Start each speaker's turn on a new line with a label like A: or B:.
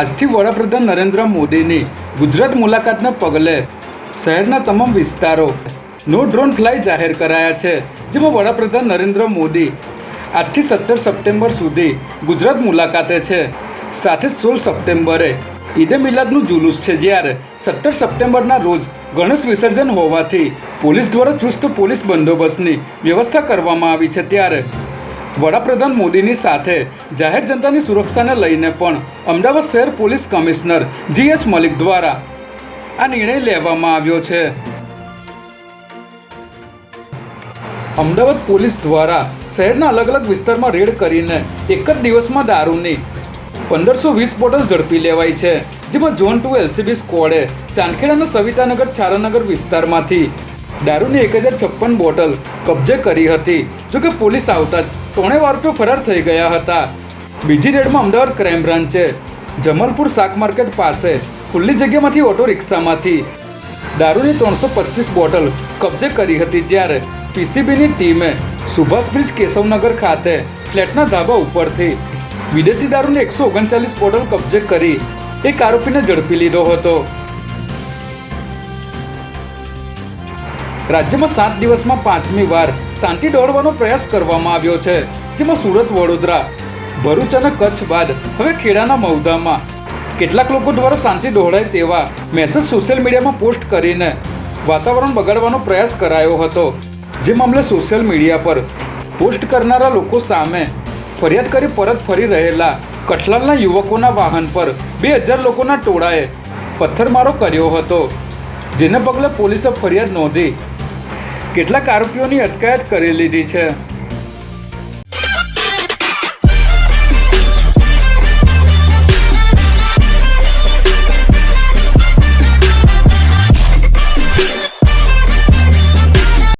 A: આજથી વડાપ્રધાન નરેન્દ્ર મોદીની ગુજરાત મુલાકાતના પગલે શહેરના તમામ વિસ્તારો નો ડ્રોન ફ્લાય જાહેર કરાયા છે, જેમાં વડાપ્રધાન નરેન્દ્ર મોદી આજથી સત્તર સપ્ટેમ્બર સુધી ગુજરાત મુલાકાતે છે. સાથે સોળ સપ્ટેમ્બરે ઈદે મિલાદનું જુલુસ છે, જ્યારે સત્તર સપ્ટેમ્બરના રોજ ગણેશ વિસર્જન હોવાથી પોલીસ દ્વારા ચુસ્ત પોલીસ બંદોબસ્તની વ્યવસ્થા કરવામાં આવી છે, ત્યારે વડાપ્રધાન મોદીની સાથે, જાહેર જનતાની સુરક્ષાને લઈને પણ અમદાવાદ શહેર police commissioner G S Malik દ્વારા આ નિર્ણય લેવામાં આવ્યો છે. અમદાવાદ પોલીસ દ્વારા શહેરના અલગ અલગ વિસ્તારમાં રેડ કરીને એક જ દિવસમાં દારૂની પંદરસો વીસ બોટલ ઝડપી લેવાઈ છે, જેમાં ઝોન ટુ એલસીબી સ્ક્વોડે ચાંદખેડાના સવિતાનગર ચારાનગર વિસ્તારમાંથી દારૂની એક હજાર છપ્પન બોટલ કબજે કરી હતી. જોકે પોલીસ આવતા જ ત્રણેય આરોપીઓ ફરાર થઈ ગયા હતા. બીજી રેડમાં અમદાવાદ ક્રાઇમ બ્રાન્ચે જમલપુર શાક માર્કેટ પાસે ખુલ્લી જગ્યામાંથી ઓટો રિક્ષામાંથી દારૂની ત્રણસો પચીસ બોટલ કબજે કરી હતી જ્યારે પીસીબીની ટીમે સુભાષ બ્રિજ કેશવનગર ખાતે ફ્લેટના ધાબા ઉપરથી વિદેશી દારૂની એકસો ઓગણચાલીસ બોટલ કબજે કરી એક આરોપીને ઝડપી લીધો હતો. રાજ્યમાં સાત દિવસમાં પાંચમી વાર શાંતિ દોડવાનો પ્રયાસ કરવામાં આવ્યો છે, જેમાં સુરત, વડોદરા, ભરૂચ અને કચ્છ બાદ હવે ખેડાના મૌદામાં કેટલાક લોકો દ્વારા શાંતિ દોહડાય તેવા મેસેજ સોશિયલ મીડિયામાં પોસ્ટ કરીને વાતાવરણ બગાડવાનો પ્રયાસ કરાયો હતો, જે મામલે સોશિયલ મીડિયા પર પોસ્ટ કરનારા લોકો સામે ફરિયાદ કરી પરત ફરી રહેલા કઠલાલના યુવકોના વાહન પર બે હજાર લોકોના ટોળાએ પથ્થરમારો કર્યો હતો, જેને પગલે પોલીસે ફરિયાદ નોંધી કેટલાક આરોપીઓની અટકાયત કરી લીધી છે.